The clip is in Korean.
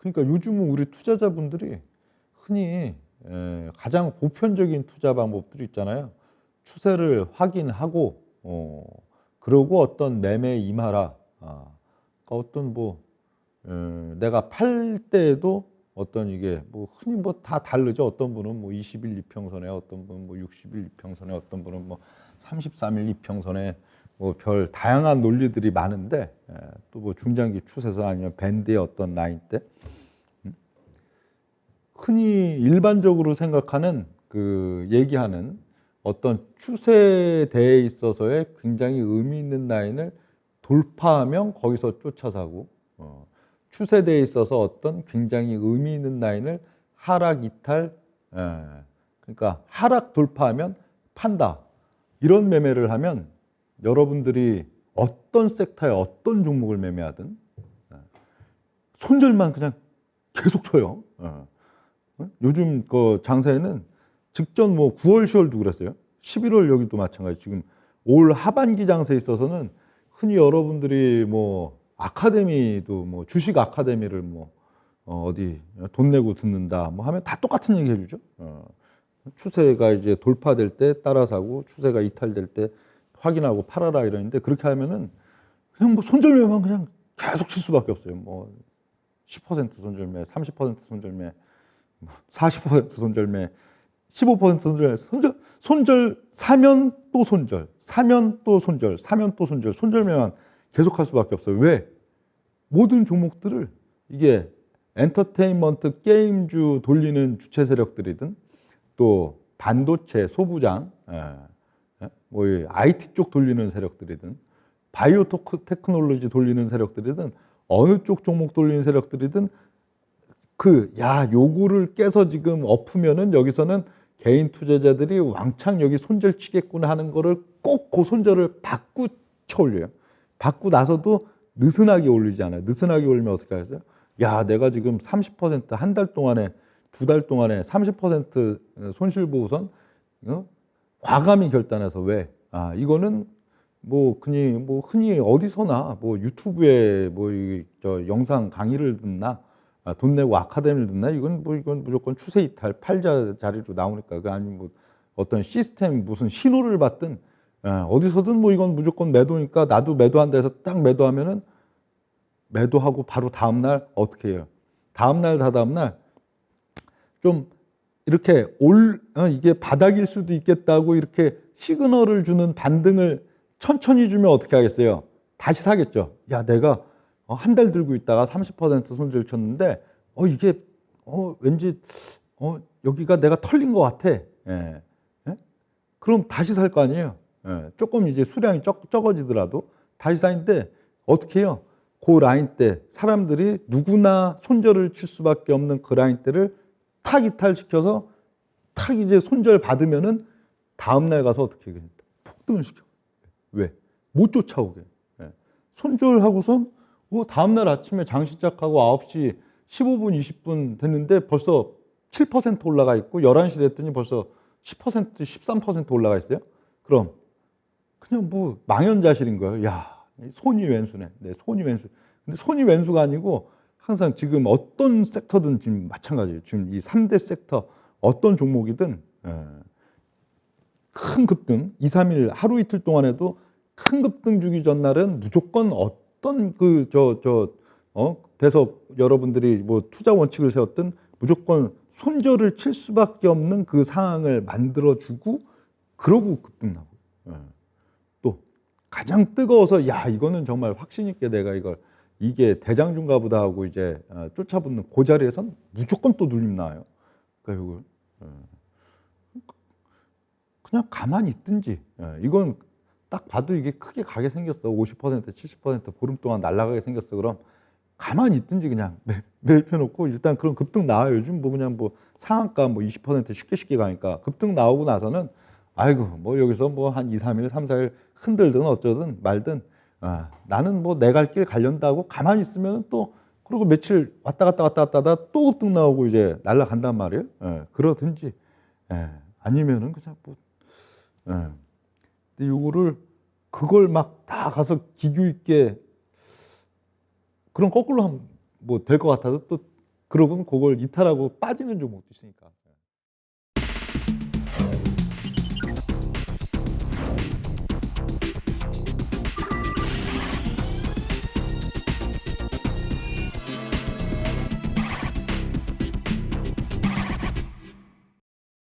그러니까 요즘은 우리 투자자분들이 흔히 에, 가장 보편적인 투자 방법들이 있잖아요. 추세를 확인하고 어, 그러고 어떤 매매에 임하라. 아, 그러니까 어떤 뭐 에, 내가 팔 때에도 어떤 이게 뭐 흔히 뭐 다 다르죠. 어떤 분은 뭐 20일 이평선에 어떤 분은 뭐 60일 이평선에 어떤 분은 뭐 33일 이평선에 뭐 별 다양한 논리들이 많은데 또뭐 중장기 추세선 아니면 밴드의 어떤 라인 때 음? 흔히 일반적으로 생각하는 그 얘기하는 어떤 추세대에 있어서의 굉장히 의미 있는 라인을 돌파하면 거기서 쫓아사고 어, 추세대에 있어서 어떤 굉장히 의미 있는 라인을 하락 이탈 예, 그러니까 하락 돌파하면 판다 이런 매매를 하면 여러분들이 어떤 섹터에 어떤 종목을 매매하든 예, 손절만 그냥 계속 쳐요. 어. 요즘 그 장사에는 직전 뭐 9월, 10월도 그랬어요. 11월 여기도 마찬가지. 지금 올 하반기 장세에 있어서는 흔히 여러분들이 뭐 아카데미도 뭐 주식 아카데미를 뭐 어, 어디 돈 내고 듣는다 뭐 하면 다 똑같은 얘기 해주죠. 어. 추세가 이제 돌파될 때 따라 사고 추세가 이탈될 때 확인하고 팔아라 이러는데 그렇게 하면은 그냥 뭐 손절매만 그냥 계속 칠 수밖에 없어요. 뭐 10% 손절매, 30% 손절매, 40% 손절매, 15% 손절, 손절, 손절 사면 또 손절, 사면 또 손절, 사면 또 손절, 손절매만 계속할 수밖에 없어요. 왜? 모든 종목들을 이게 엔터테인먼트 게임주 돌리는 주체 세력들이든 또 반도체 소부장, 예, 뭐 IT 쪽 돌리는 세력들이든 바이오 테크놀로지 돌리는 세력들이든 어느 쪽 종목 돌리는 세력들이든 그 야 요거를 깨서 지금 엎으면은 여기서는 개인 투자자들이 왕창 여기 손절 치겠구나 하는 거를 꼭 그 손절을 받고 쳐 올려요. 받고 나서도 느슨하게 올리지 않아요. 느슨하게 올리면 어떻게 하겠어요? 야, 내가 지금 30%한 달 동안에 두 달 동안에 30% 손실보호선 어? 과감히 결단해서 왜? 아, 이거는 뭐 흔히 뭐 흔히 어디서나 뭐 유튜브에 뭐 저 영상 강의를 듣나 아, 돈 내고 아카데미를 듣나 이건 뭐 이건 무조건 추세 이탈 팔자 자리로 나오니까 그 아니면 뭐 어떤 시스템 무슨 신호를 받든 아, 어디서든 뭐 이건 무조건 매도니까 나도 매도한다 해서 딱 매도하면은 매도하고 바로 다음 날 어떻게 해요? 다음 날 다다음 날 좀 이렇게 올 어, 이게 바닥일 수도 있겠다고 이렇게 시그널을 주는 반등을 천천히 주면 어떻게 하겠어요? 다시 사겠죠. 야, 내가 어, 한 달 들고 있다가 30% 손절 쳤는데, 어, 이게, 어, 왠지, 어, 여기가 내가 털린 것 같아. 예. 예? 그럼 다시 살 거 아니에요. 예. 조금 이제 수량이 적, 적어지더라도 다시 사는데 어떻게 해요? 그 라인 때 사람들이 누구나 손절을 칠 수밖에 없는 그 라인 때를 탁 이탈시켜서 탁 이제 손절 받으면은 다음 날 가서 어떻게 해? 폭등을 시켜. 왜? 못 쫓아오게. 예. 손절하고선 어, 다음날 아침에 장 시작하고 9시 15분, 20분 됐는데 벌써 7% 올라가 있고 11시 됐더니 벌써 10%, 13% 올라가 있어요. 그럼 그냥 뭐 망연자실인 거예요. 야, 손이 왼수네. 네, 손이 왼수. 근데 손이 왼수가 아니고 항상 지금 어떤 섹터든 지금 마찬가지예요. 지금 이 3대 섹터 어떤 종목이든 예. 큰 급등, 2, 3일 하루 이틀 동안에도 큰 급등 주기 전날은 무조건 어 떤 그 저 저어 돼서 여러분들이 뭐 투자 원칙을 세웠든 무조건 손절을 칠 수밖에 없는 그 상황을 만들어 주고 그러고 급등 나고 예. 또 가장 뜨거워서 야 이거는 정말 확신 있게 내가 이걸 이게 대장중가 보다 하고 이제 어, 쫓아붙는 그 자리에선 무조건 또 눌림 나요. 그러니까 이거 예. 그냥 가만히 있든지 예, 이건 딱 봐도 이게 크게 가게 생겼어. 50% 70% 보름 동안 날아가게 생겼어. 그럼 가만히 있든지 그냥 매, 매입해 놓고 일단 그런 급등 나와요. 요즘 뭐 그냥 뭐 상한가 뭐 20% 쉽게 쉽게 가니까 급등 나오고 나서는 아이고 뭐 여기서 뭐 한 2, 3일 3, 4일 흔들든 어쩌든 말든 아, 나는 뭐 내 갈길 가련다고 가만히 있으면 또 그리고 며칠 왔다 갔다 왔다 갔다 하다 또 급등 나오고 이제 날라간단 말이에요. 예, 그러든지 예, 아니면은 그냥 뭐 예. 근데 요거를 그걸 막 다 가서 기교 있게 그런 거꾸로 하면 뭐 될 것 같아서 또 그러고는 그걸 이탈하고 빠지는 종목도 있으니까.